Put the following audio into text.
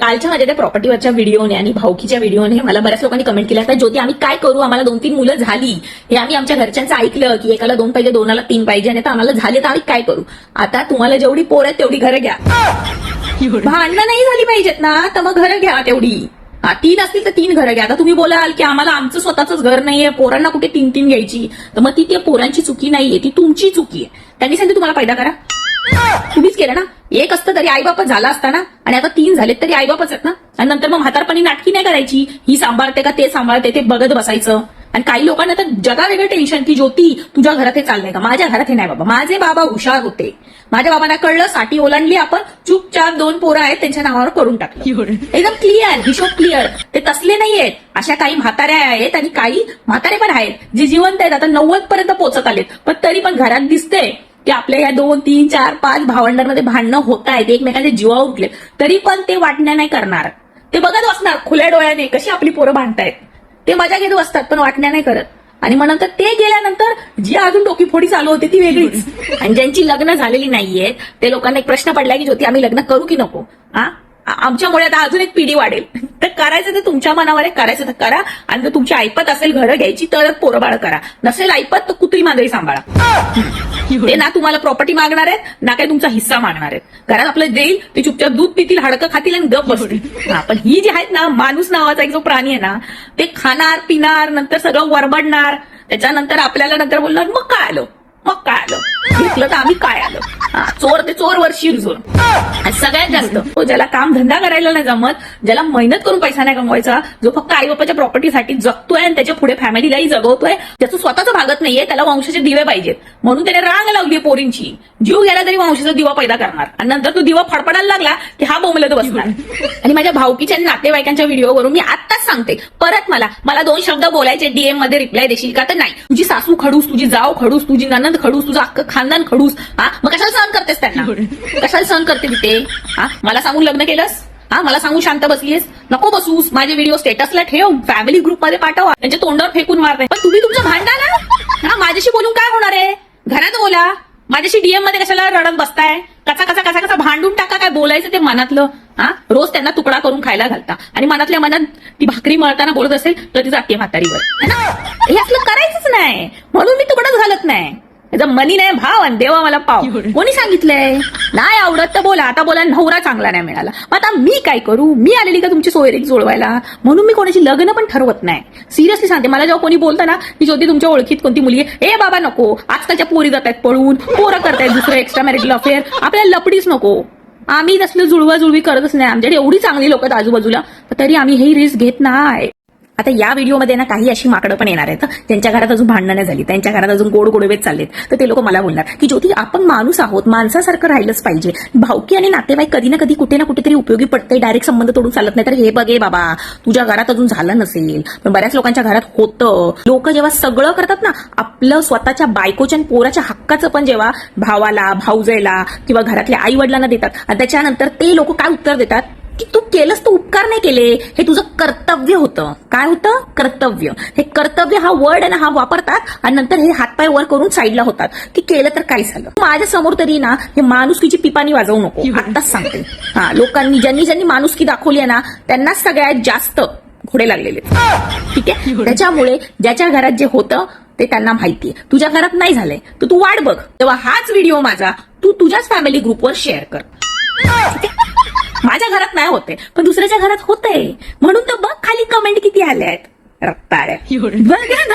कालच्या माझ्या त्या प्रॉपर्टीवरच्या व्हिडिओने आणि भाऊकीच्या व्हिडिओने मला बऱ्याच लोकांनी कमेंट केल्या तर ज्योती आम्ही काय करू? आम्हाला दोन तीन मुलं झाली. हे आम्ही आमच्या घरच्यांचं ऐकलं की एकाला दोन पाहिजे दोनाला तीन पाहिजे आणि आता आम्हाला झाले तर आम्ही काय करू? आता तुम्हाला जेवढी पोर आहेत तेवढी घरं घ्या. भांडणं नाही झाली पाहिजेत ना तर मग घरं घ्या तेवढी. हा तीन असतील तर तीन घरं घ्या. आता तुम्ही बोलाल की आम्हाला आमचं स्वतःच घर नाहीये पोरांना कुठे तीन तीन घ्यायची? तर मग ती त्या पोरांची चुकी नाहीये ती तुमची चुकी आहे. त्यांनी सांगितलं तुम्हाला फायदा करा. तुम्हीच केलं ना? एक असतं तरी आईबापच झाला असता ना? आणि आता तीन झालेत तरी आईबापच आहेत ना? आणि नंतर मग म्हातारपणी नाटकी नाही करायची? ही सांभाळते का ते सांभाळते ते बघत बसायचं. आणि काही लोकांना तर जगा वेगळं टेन्शन की ज्योती तुझ्या घरात हे चाललंय का? माझ्या घरात हे नाही बाबा. माझे बाबा हुशार होते. माझ्या बाबांना कळलं साठी ओलांडली आपण. चुपचाप दोन पोरं आहेत त्यांच्या नावावर करून टाकलं. एकदम क्लिअर हिशोब क्लिअर ते तसले नाहीयेत. अशा काही म्हाताऱ्या आहेत आणि काही म्हातारे पण आहेत जे जिवंत आहेत. आता नव्वद पर्यंत पोहोचत आलेत. पण तरी पण घरात दिसतंय. की आपल्या या दोन तीन चार पाच भावंडांमध्ये भांडणं होत आहेत एकमेकांचे जीवा उठले तरी पण ते वाटण्या नाही करणार. ते बघत बसणार खुल्या डोळ्याने कशी आपली पोरं भांडतायत. ते मजा घेत बसतात पण वाटण्या नाही करत. आणि मग नंतर ते गेल्यानंतर जी अजून डोकीफोडी चालू होती ती वेगळीच. आणि ज्यांची लग्न झालेली नाहीये ते लोकांना एक प्रश्न पडला की ज्योती आम्ही लग्न करू की नको? हा आमच्यामुळे आता अजून एक पिढी वाढेल. तर करायचं तर तुमच्या मनावर आहे करायचं तर करा. आणि जर तुमची ऐपत असेल घरं घ्यायची तर पोरबाळ करा. नसेल ऐपत तर कुत्री मांजरी सांभाळा. ते ना तुम्हाला प्रॉपर्टी मागणार आहेत ना काही तुमचा हिस्सा मागणार आहेत. घरात आपलं देईल ते चुपचाप दूध पितील हाडकं खातील आणि गप बसतील. पण ही जी आहेत ना माणूस नावाचा एक जो प्राणी आहे ना ते खाणार पिणार नंतर सगळं वरबडणार. त्याच्यानंतर आपल्याला नंतर बोलणार मग काय आलं? मग काय आलं? घेतलं तर आम्ही काय आलो? चोर ते चोर वर शिरजोर सगळ्यात जास्त तो ज्याला काम धंदा करायला नाही जमत ज्याला मेहनत करून पैसा नाही कमवायचा जो फक्त आई बापाच्या प्रॉपर्टीसाठी जगतोय आणि त्याच्या पुढे फॅमिलीलाही जगवतोय त्याचं स्वतःचं भागत नाहीये त्याला वंशाचे दिवे पाहिजेत. म्हणून त्याने रांग लावली पोरींची. जीव गेला तरी वंशाचा दिवा पैदा करणार. आणि नंतर तो दिवा फडफडायला लागला की हा बोंबलत बसणार. आणि माझ्या भाऊकीच्या आणि नातेवाईकांच्या व्हिडिओवरून मी आत्ताच सांगते. परत मला मला दोन शब्द बोलायचे डीएममध्ये रिप्लाय देशील का? तर नाही. तुझी सासू खडूस तुझी जाव खडूस तुझी ननंद खडूस तुझं अख्खं खानदान खडूस. हा मग कशाला सहन करतेस त्यांना? कशाला सहन करते तिथे हा मला सांगून लग्न केलंस? हा मला सांगू शांत बसलीस नको बसूस माझे व्हिडिओ स्टेटसला ठेव फॅमिली ग्रुपमध्ये पाठवा. त्यांच्या तोंडावर फेकून मारते पण तुम्ही तुमचं भांडा ना हा माझ्याशी बोलून काय होणार आहे? घरात बोला. माझ्याशी डीएममध्ये कशाला रडत बसताय? कसा कसा कसा कसा भांडून टाका काय बोलायचं ते मनातलं? हा रोज त्यांना तुकडा करून खायला घालता. आणि मनातल्या मनात ती भाकरी मळताना बोलत असेल तर ती जाते म्हातारीवर? हे असलं करायचंच नाही. म्हणून मी तुकडाच घालत नाही. त्याचा मनी नाही भाव आणि देवा मला पाव. कोणी सांगितलंय? नाही आवडत तर बोला. आता बोला नवरा चांगला नाही मिळाला. मग आता मी काय करू? मी आलेली का तुमची सोयरीक जुळवायला? म्हणून मी कोणाची लग्न पण ठरवत नाही. सिरियसली सांगते मला जेव्हा कोणी बोलतं ना की ज्योती तुमच्या ओळखीत कोणती मुलगी आहे, ए बाबा नको. आजकालच्या पोरी जात आहेत पळून पोरं करतायत दुसरं एक्स्ट्रा मॅरिटल अफेअर आपल्याला लपडीच नको. आम्ही तसलं जुळवा जुळवी करतच नाही. आमच्याकडे एवढी चांगली लोक आहेत आजूबाजूला. तरी आम्ही ही रिस्क घेत नाही. आता या व्हिडिओमध्ये ना काही अशी माकडं पण येणार आहेत त्यांच्या घरात अजून भांडणं नाही झाली त्यांच्या घरात अजून गोड गोडवेत चाललेत. तर ते लोक मला बोलणार की ज्योती आपण माणूस आहोत माणसासारखं राहिलंच पाहिजे. भावकी आणि नातेवाईक कधी ना कधी कुठे ना कुठेतरी उपयोगी पडते डायरेक्ट संबंध तोडून चालत नाही. तर हे बघे बाबा तुझ्या घरात अजून झालं नसेल पण बऱ्याच लोकांच्या घरात होतं. लोक जेव्हा सगळं करतात ना आपलं स्वतःच्या बायकोच्या आणि पोराच्या हक्काचं पण जेव्हा भावाला भाऊजेला किंवा घरातल्या आई वडिलांना देतात आणि त्याच्यानंतर ते लोक काय उत्तर देतात? की तू केलंस तर उपकार नाही केले. हे तुझं कर्तव्य होतं. काय होतं? कर्तव्य. हे कर्तव्य हा वर्ड आणि हा वापरतात आणि नंतर हे हातपाय वर करून साईडला होतात. की केलं तर काय झालं? माझ्यासमोर तरी ना हे माणुसकीची पिपाणी वाजवू नको. आत्ताच सांगते. हा लोकांनी ज्यांनी ज्यांनी माणुसकी दाखवली आहे ना त्यांनाच सगळ्यात जास्त घोडे लागलेले. ठीक आहे? त्याच्यामुळे ज्याच्या घरात जे होतं ते त्यांना माहितीये तुझ्या घरात नाही झालंय. तर तू वाट बघ. तेव्हा हाच व्हिडिओ माझा तू तुझ्याच फॅमिली ग्रुपवर शेअर कर. माझ्या घरात नाही होते पण दुसऱ्याच्या घरात होतंय म्हणून तर बघ खाली कमेंट किती आल्या आहेत रक्ताळ्या बघा ना.